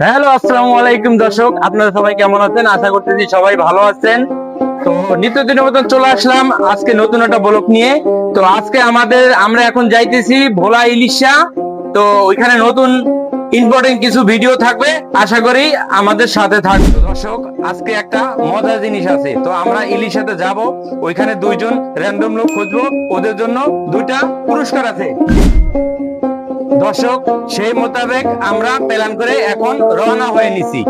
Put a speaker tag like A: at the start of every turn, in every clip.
A: Hello, আসসালামু আলাইকুম দর্শক, আপনারা সবাই কেমন আছেন? আশা করতেছি সবাই ভালো আছেন। তো নিত্যদিনের মতন চলে আসলাম আজকে নতুন একটা ব্লক নিয়ে। তো আজকে আমাদের, আমরা এখন যাইতেছি ভোলা ইলিশা। তো ওইখানে নতুন ইম্পর্টেন্ট কিছু ভিডিও থাকবে, আশা করি আমাদের সাথে থাকবে। দর্শক, আজকে একটা মজার জিনিস আছে। তো আমরা ইলিশাতে যাব, ওইখানে দুইজন র্যান্ডম লোক খুঁজবো, ওদের জন্য দুইটা পুরস্কার আছে। দর্শক সেই মোতাবেক আমরা প্ল্যান করে এখন রওনা হয়ে নিছি।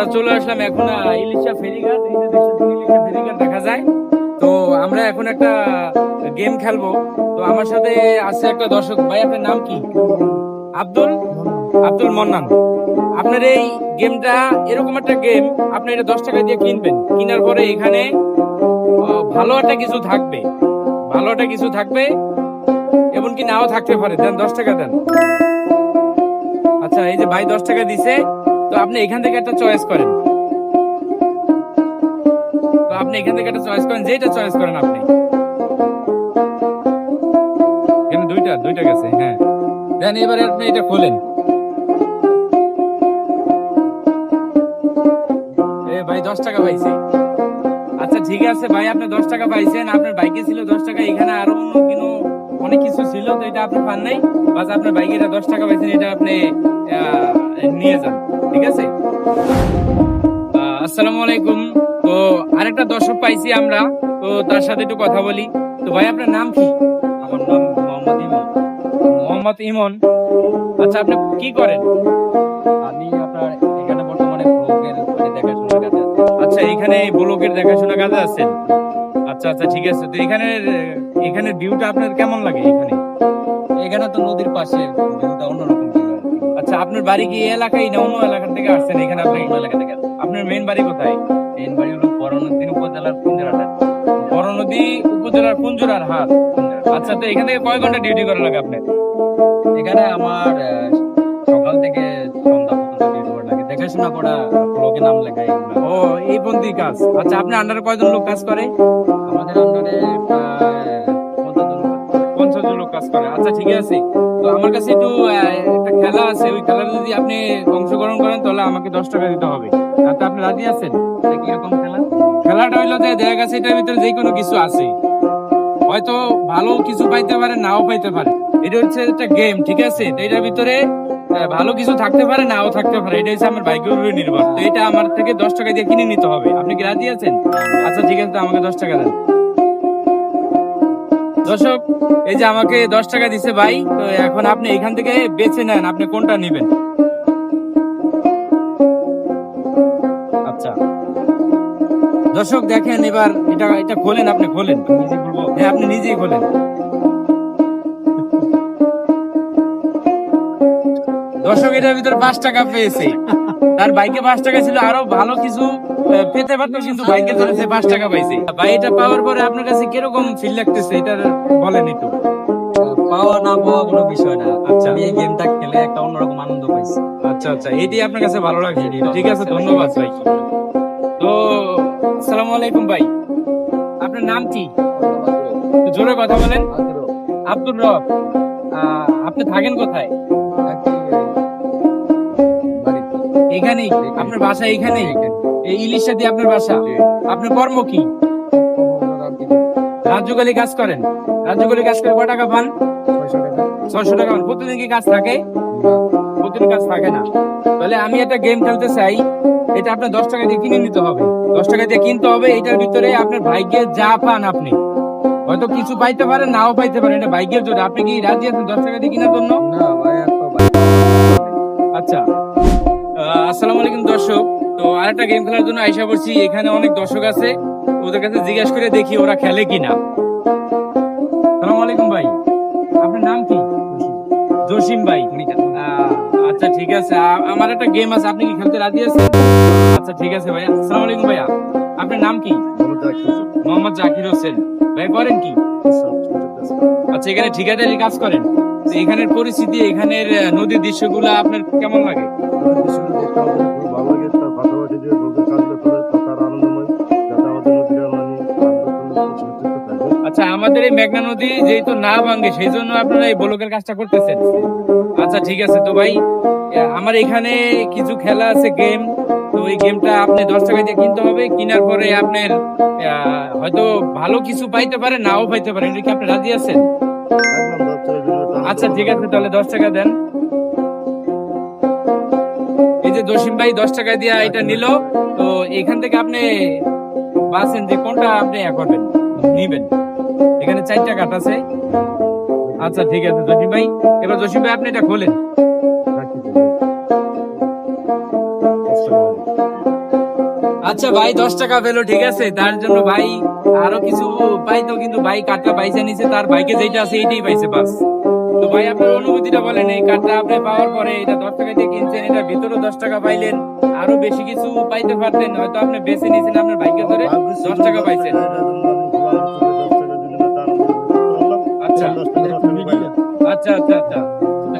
B: আমরা চলে আসলাম এখন ইলিশা ফেরিঘাট। এই যে ইলিশা ফেরিঘাট দেখা যায়। তো আমরা এখন একটা গেম খেলব। তো আমার সাথে আছে একটা দর্শক। ভাই, আপনার নাম কি? আব্দুল? আব্দুল মন্নান। আপনার এই গেমটা এরকম একটা গেম আপনি এটা দশ টাকা দিয়ে কিনবেন। কেনার পরে এখানে ভালো একটা কিছু থাকবে। ভালো একটা কিছু থাকবে, এমনকি নাও থাকতে পারে। দেন, দশ টাকা দেন। আচ্ছা এই যে ভাই দশ টাকা দিছে তো আপনি এখান থেকে একটা চয়েস করেন। তো আপনি এখান থেকে একটা চয়েস করেন যেটা চয়েস করেন আপনি। এখানে দুইটা দুইটা গেছে হ্যাঁ। দেন এবারে আপনি এটা খোলেন। এ ভাই দশ টাকা পাইছে। আচ্ছা ঠিক আছে ভাই আপনি দশ টাকা পাইছেন আপনার বাইকে ছিল দশ টাকা এখানে আরও অন্য অনেক কিছু ছিল তো এটা আপনি পান নাই। বাস আপনার বাইকে এটা দশ টাকা পাইছেন এটা আপনি আহ, নিয়ে যান ঠিক আছে? আসসালামু আলাইকুম তো আরেকটা দর্শক পাইছি আমরা তো তার সাথে একটু কথা বলি। তো ভাই আপনার নাম কি?
C: আমার নাম মোহাম্মদ ইমন।
B: মোহাম্মদ ইমন। আচ্ছা আপনি কি করেন?
C: আমি আপনার এখানে বর্তমানে ব্লগের মানে দেখাশোনার কাজে
B: আচ্ছা এখানে ব্লকের দেখাশোনা কাজে আছেন? আচ্ছা আচ্ছা ঠিক আছে। তো এখানে এখানে ভিউটা আপনার কেমন লাগে এখানে?
C: এখানে তো নদীর পাশে ভিউটা অন্যরকম।
B: আচ্ছা আপনার বাড়ি কি এই এলাকায় না অন্য এলাকা থেকে আসছেন? এখানে আপনি
C: অন্য এলাকা থেকে?
B: আপনার মেইন বাড়ি কোথায়?
C: মেইন বাড়ি হলো বরণদিন উপজেলার কুঞ্জরাটা
B: বড় উপজেলার কুঞ্জুরার হাট? আচ্ছা তো এখান থেকে কয় ঘণ্টা ডিউটি করা লাগে আপনার
C: এখানে আমার সকাল থেকে সন্ধ্যা পর্যন্ত ডিউটি করা লাগে। দেখাশোনা করা লোকে নাম লেখা
B: ও এই বন্দি কাজ। আচ্ছা আপনার আন্ডারে কয়জন লোক কাজ করে?
C: আমাদের আন্ডারে
B: কাজ করে। আচ্ছা ঠিক আছে। তো আমার কাছে একটু একটা খেলা আছে। ওই খেলাটা যদি আপনি অংশগ্রহণ করেন, তাহলে আমাকে দশ টাকা দিতে হবে। তাতে আপনি রাজি আছেন?
C: কীরকম খেলা?
B: খেলাটা হইল যে, দেখা গেছে এটার ভিতরে যে কোনো কিছু আছে। হয়তো ভালো কিছু পাইতে পারে, নাও পাইতে পারে। এটা হচ্ছে একটা গেম, ঠিক আছে? এটার ভিতরে ভালো কিছু থাকতে পারে, নাও থাকতে পারে। এটা হচ্ছে আমার বাইকের উপরে নির্ভর। তো এটা আমার থেকে দশ টাকা দিয়ে কিনে নিতে হবে। আপনি কি রাজি আছেন? আচ্ছা ঠিক আছে আমাকে দশ টাকা দেন। দর্শক, এই যে আমাকে দশ টাকা দিছে ভাই, তো এখন আপনি এখান থেকে বেছে নেন আপনি কোনটা নেবেন। আচ্ছা। দর্শক দেখেন এবার এটা এটা খোলেন আপনি, খোলেন। হ্যাঁ আপনি নিজেই খোলেন। দর্শক, এটার ভিতরে পাঁচ টাকা পেয়েছে। তার বাইকে পাঁচ টাকা ছিল। আরও ভালো কিছু পেতে পারতো কিন্তু বাইকে ধরেছে পাঁচ টাকা পাইছে। ভাই এটা পাওয়ার পরে আপনার কাছে কীরকম ফিল লাগতেছে? এটা বলেন একটু।
C: পাওয়া না পাওয়া কোনো বিষয় না।
B: আচ্ছা।
C: আমি এই গেমটা খেলে একটা অন্যরকম আনন্দ পাইছি।
B: আচ্ছা আচ্ছা। এটি আপনার কাছে ভালো লাগছে? ঠিক আছে ধন্যবাদ ভাই। তো আসসালামু আলাইকুম ভাই। আপনার নাম কি? জোরে কথা বলেন। আব্দুর রব। আপনি থাকেন কোথায়? এখানেই? আপনার বাসা এখানেই? এই দিয়ে আপনার বাসা। আপনার কর্ম কি? কাজ করেন। কাজ করে টাকা পান? ছয়শো টাকা পান। প্রতিদিন কি কাজ থাকে? প্রতিদিন কাজ থাকে না। তাহলে আমি একটা গেম খেলতে চাই। এটা আপনার দশ টাকা দিয়ে কিনে নিতে হবে। দশ টাকা দিয়ে কিনতে হবে, এটার ভিতরে আপনার ভাগ্যে যা পান আপনি। হয়তো কিছু পাইতে পারেন, নাও পাইতে পারেন, এটা ভাগ্যের জন্য আপনি কি রাজি আছেন দশ টাকা দিয়ে কেনার জন্য?
C: না, ভাই
B: দর্শক তো আরেকটা গেম খেলার জন্য আইসা পড়ছি। এখানে অনেক দর্শক আছে ওদের কাছে জিজ্ঞাসা করে দেখি ওরা খেলে কিনা। সালাম আলাইকুম ভাই আপনার নাম কি? জসিম ভাই। আচ্ছা ঠিক আছে। আমার একটা গেম আছে আপনি কি খেলতে রাজি আছেন? আচ্ছা ঠিক আছে আসসালামু আলাইকুম ভাইয়া আপনার নাম কি? মোহাম্মদ জাকির হোসেন। ভাই করেন কি? আচ্ছা এখানে ঠিকাদারি কাজ করেন। এখানের পরিস্থিতি এখানের নদীর দৃশ্যগুলো আপনার কেমন লাগে? আমাদের এই মেঘনা নদী যেহেতু না ভাঙ্গে সেই জন্য আপনারা এই ব্লকের কাজটা করতেছেন। আচ্ছা ঠিক আছে। তো ভাই আমার এখানে কিছু খেলা আছে গেম তো ওই গেমটা আপনি দশ টাকা দিয়ে কিনতে হবে। কেনার পরে আপনার হয়তো ভালো কিছু পাইতে পারে, নাও পাইতে পারে। এটা কি আপনি রাজি আছেন? আচ্ছা ঠিক আছে, তাহলে দশ টাকা দেন। এই যে জসিম ভাই দশ টাকা দিয়ে এটা নিল। তো এখান থেকে আপনি বাসেন যে কোনটা আপনি করবেন, নিবেন। এখানে চারটা কাঠ আছে। আচ্ছা ঠিক আছে, জসিম ভাই। এবার জসিম ভাই, আপনি এটা খোলেন। আচ্ছা ভাই, দশ টাকা পেল, ঠিক আছে। তার জন্য ভাই আরও কিছু পাইতো কিন্তু ভাই কাঠটা পাইছে নিছে, তার বাইকে যেটা আছে এইটাই পাইছে বাস। তো ভাই, আপনার অনুভূতিটা বলেন, এই কাঠটা আপনি পাওয়ার পরে এটা দশ টাকা দিয়ে কিনছেন এটা ভিতরে দশ টাকা পাইলেন, আরও বেশি কিছু পাইতে পারতেন, হয়তো আপনি বেছে নিয়েছেন আপনার বাইকে ধরে, দশ টাকা পাইছেন। আচ্ছা। আচ্ছা আচ্ছা আচ্ছা।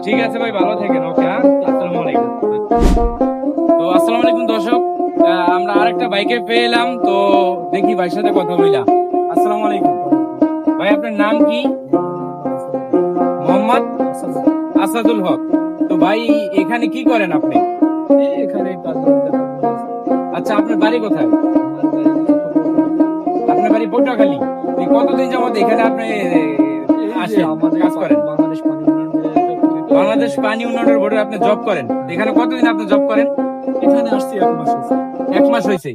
B: ঠিক আছে ভাই ভালো থাকেন ওকে হ্যাঁ? আসসালামু আলাইকুম। তো আসসালামু আলাইকুম দর্শক। আমরা আরেকটা বাইকে পেয়ে এলাম তো দেখি ভাইয়ের সাথে কথা বললাম। আসসালামু আলাইকুম। ভাই আপনার নাম কি? মোহাম্মদ আসাদুল হক। তো ভাই এখানে কি করেন আপনি?
C: এখানে
B: আচ্ছা আপনার বাড়ি কোথায়? আপনার বাড়ি পটুয়াখালী। কতদিন যাবত এখানে আপনি আসেন কাজ করেন।
C: বাংলাদেশ পানি
B: বাংলাদেশ পানি উন্নয়নের বোর্ডে আপনি জব করেন। এখানে কতদিন আপনি জব করেন?
C: এখানে আসছি এক মাস হয়েছে।
B: এক মাস হয়েছে?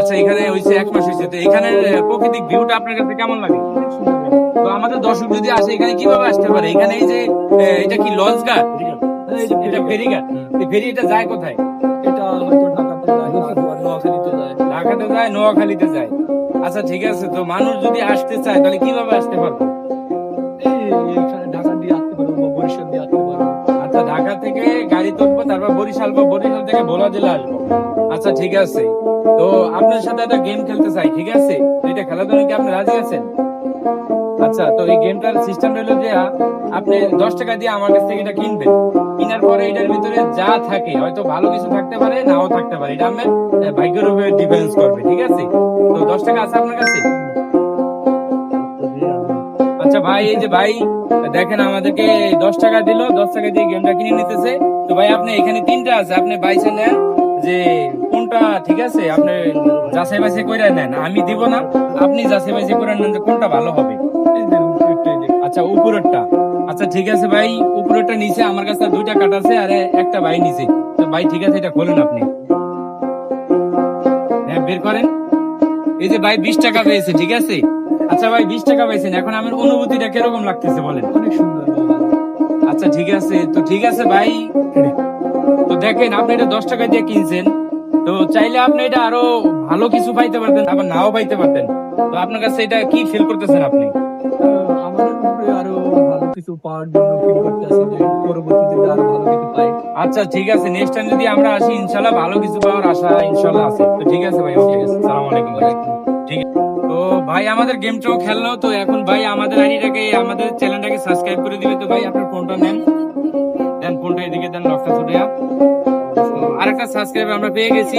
B: আচ্ছা এখানে হয়েছে এক মাস হয়েছে। তো এখানে প্রকৃতিক ভিউটা আপনার কাছে কেমন লাগে? তো আমাদের দর্শক যদি আসে এখানে কীভাবে আসতে পারে? এখানে এই যে এটা কি লঞ্চ ঘাট? এটা ফেরি এই ফেরি এটা যায় কোথায়?
C: এটা হয়তো ঢাকাতে যায়।
B: ঢাকাতে যায় নোয়াখালীতে যায়। আচ্ছা ঠিক আছে। তো মানুষ যদি আসতে চায় তাহলে কীভাবে আসতে পারবে?
C: এখানে ঢাকা দিয়ে আসতে পারব, বরিশাল দিয়ে আসতে পারব।
B: আচ্ছা ঢাকা থেকে গাড়ি তুলবো, তারপর বরিশাল বা বরিশাল থেকে ভোলা জেলা আসব। আচ্ছা ঠিক আছে। তো আপনার সাথে একটা গেম খেলতে চাই, ঠিক আছে? এটা জন্য কি আপনি রাজি আছেন? আচ্ছা তো এই গেমটার সিস্টেম হলো যে, আপনি দশ টাকা দিয়ে আমার কাছ থেকে এটা কিনবেন। কেনার পরে এটার ভিতরে যা থাকে, হয়তো ভালো কিছু থাকতে পারে, নাও থাকতে পারে। এটা আমার ভাগ্যের উপরে ডিপেন্ড করবে, ঠিক আছে? তো দশ টাকা আছে আপনার কাছে? আচ্ছা ভাই এই যে ভাই দেখেন আমাদেরকে দশ টাকা দিল দশ টাকা দিয়ে গেমটা কিনে নিতেছে। তো ভাই আপনি এখানে তিনটা আছে আপনি বাইসে নেন যে কোনটা ঠিক আছে আপনি যাচাই বাছাই করে নেন। আমি দিব না আপনি যাচাই বাছাই করে নেন যে কোনটা ভালো হবে। আচ্ছা উপরেরটা। আচ্ছা ঠিক আছে ভাই উপরেরটা নিচে আমার কাছে দুইটা কাট আছে আর একটা ভাই নিচে। তো ভাই ঠিক আছে এটা খোলেন আপনি। হ্যাঁ বের করেন। এই যে ভাই বিশ টাকা পেয়েছে ঠিক আছে? আচ্ছা ভাই বিশ টাকা পেয়েছেন এখন আমার অনুভূতিটা কীরকম লাগতেছে বলেন?
C: অনেক সুন্দর
B: আচ্ছা ঠিক আছে। তো ঠিক আছে ভাই। তো দেখেন আপনি এটা দশ টাকা দিয়ে কিনছেন। তো চাইলে আপনি এটা আরও ভালো কিছু পাইতে পারতেন আবার নাও পাইতে পারতেন। তো আপনার কাছে এটা কি ফিল করতেছেন আপনি?
C: আহ, আমাদের উপরে আরও ভালো কিছু পাওয়ার জন্য ফিল করতে যে পরবর্তীতে আরও ভালো কিছু পাই।
B: আচ্ছা ঠিক আছে। নেক্সট টাইম যদি আমরা আসি ইনশাল্লাহ ভালো কিছু পাওয়ার আশা ইনশাল্লাহ আছে। তো ঠিক আছে ভাই ওকে সালাম আলাইকুম ঠিক আছে তো ভাই, আমাদের গেম গেমটাও খেললো তো এখন ভাই আমাদের আইডিটাকে, আমাদের চ্যানেলটাকে সাবস্ক্রাইব করে দিবে তো ভাই, আপনার ফোনটা নেন। দেন ফোনটা এদিকে দেন লকটা ছুটে আরেকটা সাবস্ক্রাইব আমরা পেয়ে গেছি।